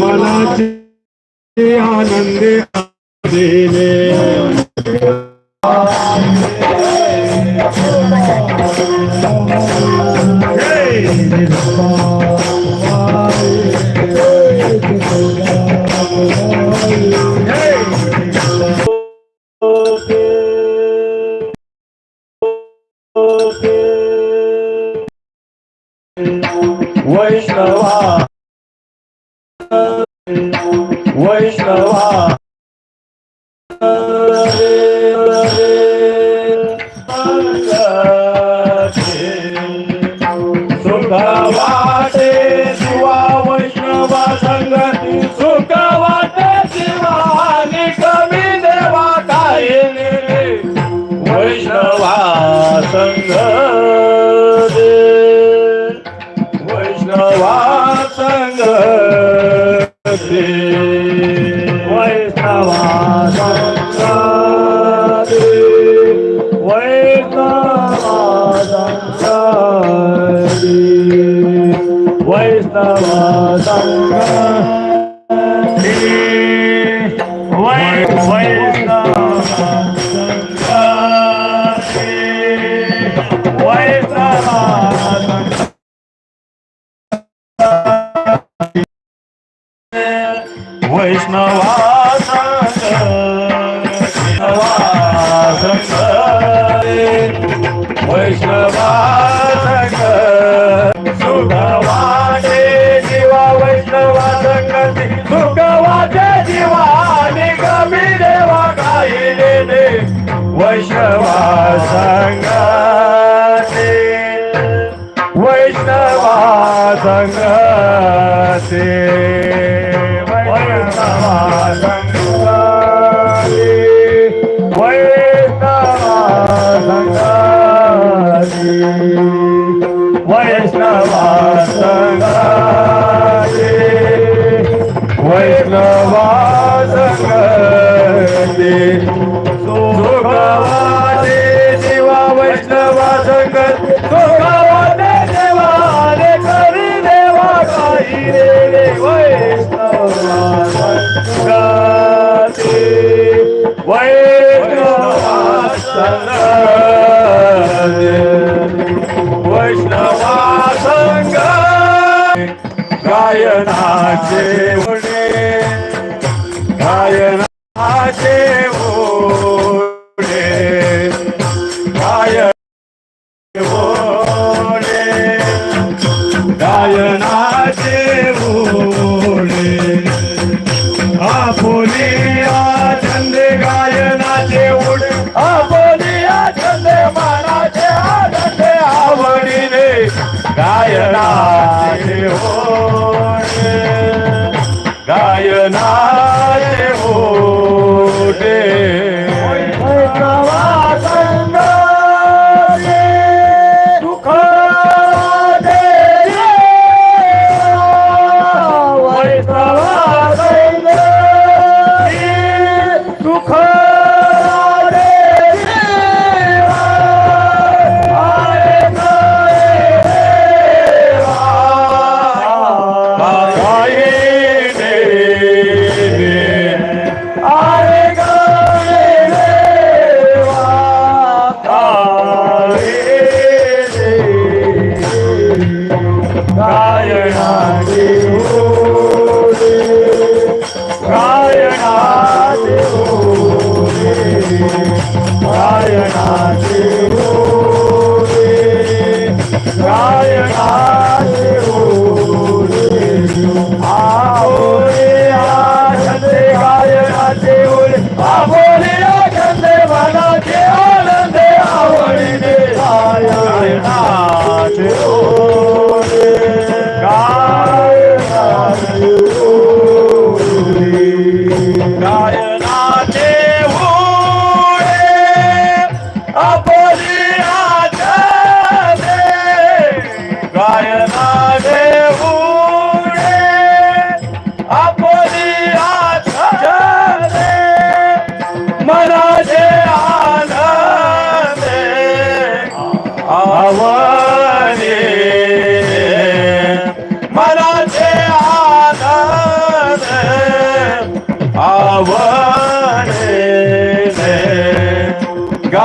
मनाचे आनंदे देवे वैष्णवा वैष्णवा सुखा वाटे शिवा वैष्णवा संगती सुख वाटे शिवा आणि कमी देवा काही वैष्णवा संग संग वैष्णवा संग वैष्णवा वैष्णवा संगती सुखवाटे वैष्णवा संगते गायनाचे उडे. गायनाचे ओढे गायन ओढे गायनाचे ओढे आपोली छंदे गायनाचे उडे. आपोली छंदे मानाचे आनंदे आवडीने गायनाचे ओढे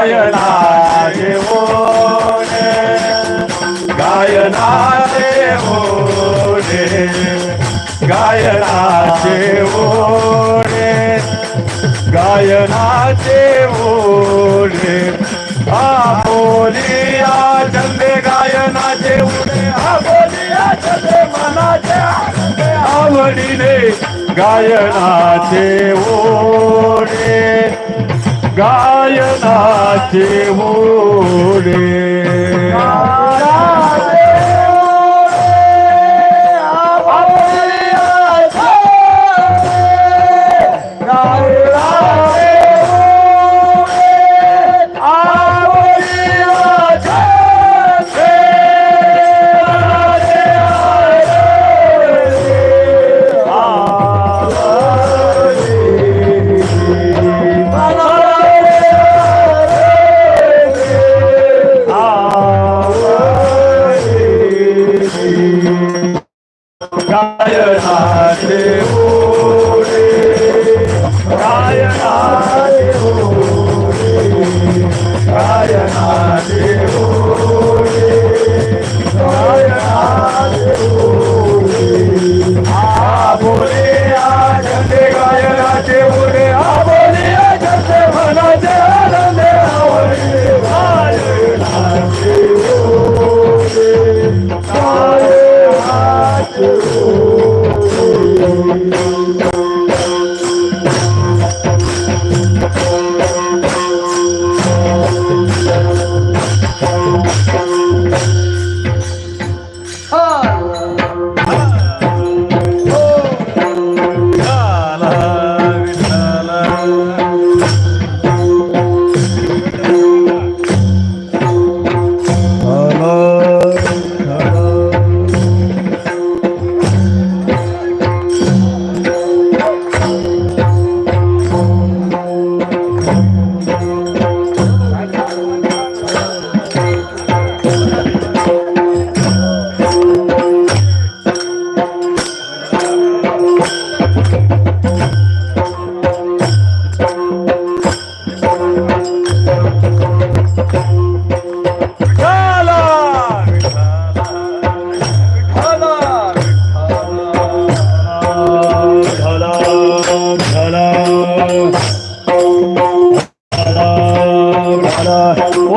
गायनाचे ओढे गायनाचे ओढे गायनाचे ओढे गायनाचे ओढे आबोलिया चंदे गायनाचे ओढे आबोलिया चंदे मनाचे आवडीने गायनाचे ओढे गायनाचे ओढे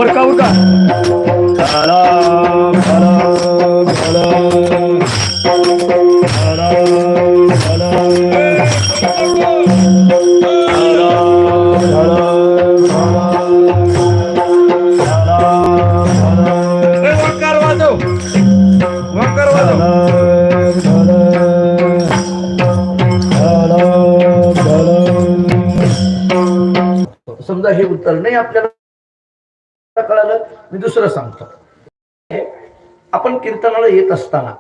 और का उरका झाला वंकार वाजव. वंकार वाजव. समजा हे उत्तर नाही आपल्याला कळालं मी दुसरं सांगतो. आपण कीर्तनाला येत असताना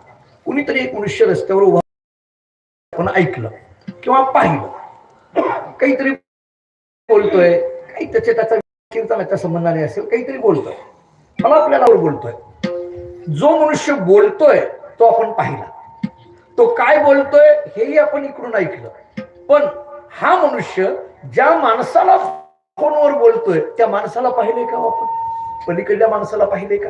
कुणीतरी एक मनुष्य रस्त्यावर उभा आपण ऐकलं किंवा पाहिलं. काहीतरी बोलतोय काही त्याच्या त्याचा कीर्तनाच्या संबंधाने असेल काहीतरी बोलतोय. मला आपल्याला बोलतोय. जो मनुष्य बोलतोय तो आपण पाहिला. तो काय बोलतोय हेही आपण इकडून ऐकलं. पण हा मनुष्य ज्या माणसाला फोनवर बोलतोय त्या माणसाला पाहिले का आपण? पलीकडल्या माणसाला पाहिले का?